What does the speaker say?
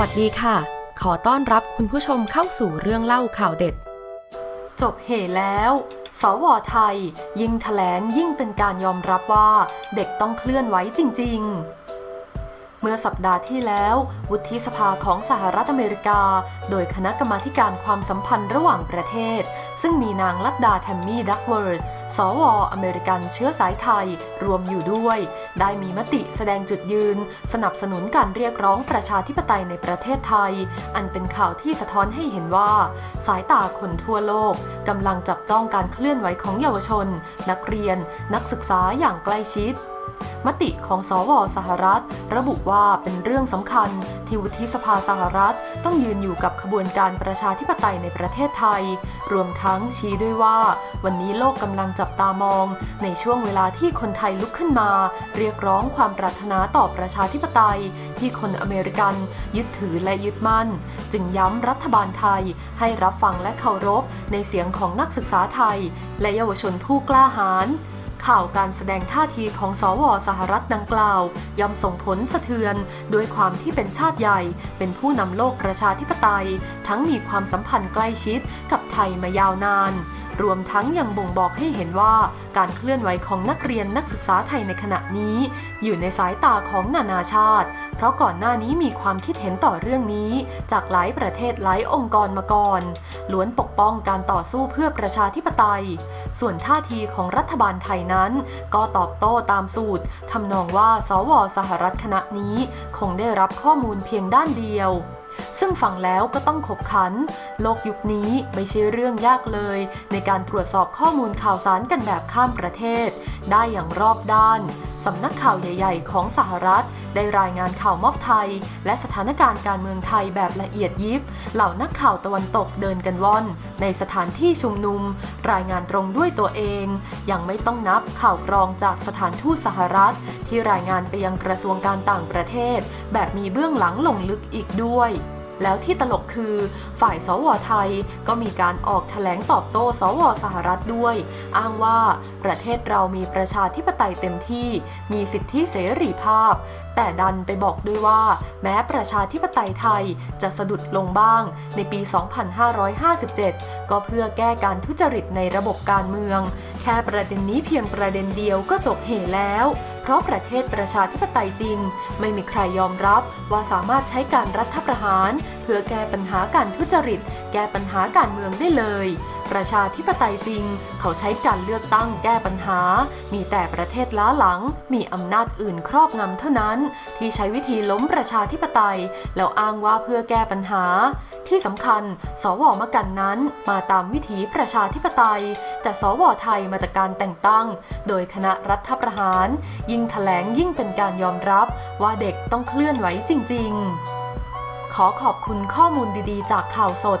วัสดีค่ะ ขอต้อนรับคุณผู้ชมเข้าสู่เรื่องเล่าข่าวเด็ด จบเหแล้ว สวไทย ยิ่งแถลงยิ่งเป็นการยอมรับว่า เด็กต้องเคลื่อนไหวจริง ๆ เมื่อสัปดาห์ที่แล้ว วุฒิสภาของสหรัฐอเมริกา โดยคณะกรรมาการความสัมพันธ์ระหว่างประเทศ ซึ่งมีนางลัดดาแทมมี่ดักเวิร์ดสวอเมริกันเชื้อสายไทยรวมอยู่ด้วย ได้มีมติแสดงจุดยืน สนับสนุนการเรียกร้องประชาธิปไตยในประเทศไทย อันเป็นข่าวที่สะท้อนให้เห็นว่า สายตาคนทั่วโลกกำลังจับจ้องการเคลื่อนไหวของเยาวชน นักเรียน นักศึกษาอย่างใกล้ชิด มติของสวสหรัฐ ระบุว่าเป็นเรื่องสำคัญ ที่วุฒิสภาสหรัฐ ต้องยืนอยู่กับขบวนการประชาธิปไตยในประเทศไทย รวมทั้งชี้ด้วยว่า วันนี้โลกกำลังจับตามอง ในช่วงเวลาที่คนไทยลุกขึ้นมา เรียกร้องความปรารถนาต่อประชาธิปไตย ที่คนอเมริกันยึดถือและยึดมั่น จึงย้ำรัฐบาลไทย ให้รับฟังและเคารพ ในเสียงของนักศึกษาไทย และเยาวชนผู้กล้าหาญ ข่าวการแสดงท่าทีของสวสหรัฐดังกล่าว ย่อมส่งผลสะเทือน ด้วยความที่เป็นชาติใหญ่ เป็นผู้นำโลกประชาธิปไตย ทั้งมีความสัมพันธ์ใกล้ชิดกับไทยมายาวนาน รวมทั้งยังบ่งบอกให้เห็นว่าการเคลื่อนไหวของนักเรียนนักศึกษาไทยในขณะนี้ อยู่ในสายตาของนานาชาติ เพราะก่อนหน้านี้มีความคิดเห็นต่อเรื่องนี้ จากหลายประเทศหลายองค์กรมาก่อน ล้วนปกป้องการต่อสู้เพื่อประชาธิปไตย ส่วนท่าทีของรัฐบาลไทยนั้น ก็ตอบโต้ตามสูตรทำนองว่าสวสหรัฐคณะนี้ คงได้รับข้อมูลเพียงด้านเดียว ซึ่งฟังแล้วก็ต้องขบขัน โลกยุคนี้ไม่ใช่เรื่องยากเลย ในการตรวจสอบข้อมูลข่าวสารกันแบบข้ามประเทศ ได้อย่างรอบด้าน สำนักข่าวใหญ่ ๆ ของสหรัฐ ได้รายงานข่าวม็อบไทย และสถานการณ์การเมืองไทยแบบละเอียดยิบ เหล่านักข่าวตะวันตกเดินกันว่อน ในสถานที่ชุมนุม รายงานตรงด้วยตัวเอง ยังไม่ต้องนับข่าวกรองจากสถานทูตสหรัฐ ที่รายงานไปยังกระทรวงการต่างประเทศ แบบมีเบื้องหลังหลงลึกอีกด้วย แล้วที่ตลกคือ ฝ่ายสวไทยก็มีการออกแถลงตอบโต้สวสหรัฐด้วย อ้างว่าประเทศเรามีประชาธิปไตยเต็มที่ มีสิทธิเสรีภาพ แต่ดันไปบอกด้วยว่า แม้ประชาธิปไตยไทยจะสะดุดลงบ้าง ในปี 2557 ก็เพื่อแก้การทุจริตในระบบการเมือง แค่ประเด็นนี้เพียงประเด็นเดียวก็จบเหแล้ว เพราะประเทศประชาธิปไตยจริง ไม่มีใครยอมรับว่าสามารถใช้การรัฐประหาร เพื่อแก้ปัญหาการทุจริต แก้ปัญหาการเมืองได้เลย ประชาธิปไตยจริง เขาใช้การเลือกตั้งแก้ปัญหา มีแต่ประเทศล้าหลัง มีอำนาจอื่นครอบงำเท่านั้น ที่ใช้วิธีล้มประชาธิปไตย แล้วอ้างว่าเพื่อแก้ปัญหา ที่สำคัญ สวมกันนั้นมาตามวิถีประชาธิปไตย แต่สวไทยมาจากการแต่งตั้ง โดยคณะรัฐประหาร ยิ่งแถลงยิ่งเป็นการยอมรับ ว่าเด็กต้องเคลื่อนไหวจริง ๆ ขอขอบคุณข้อมูลดีๆ จากข่าวสด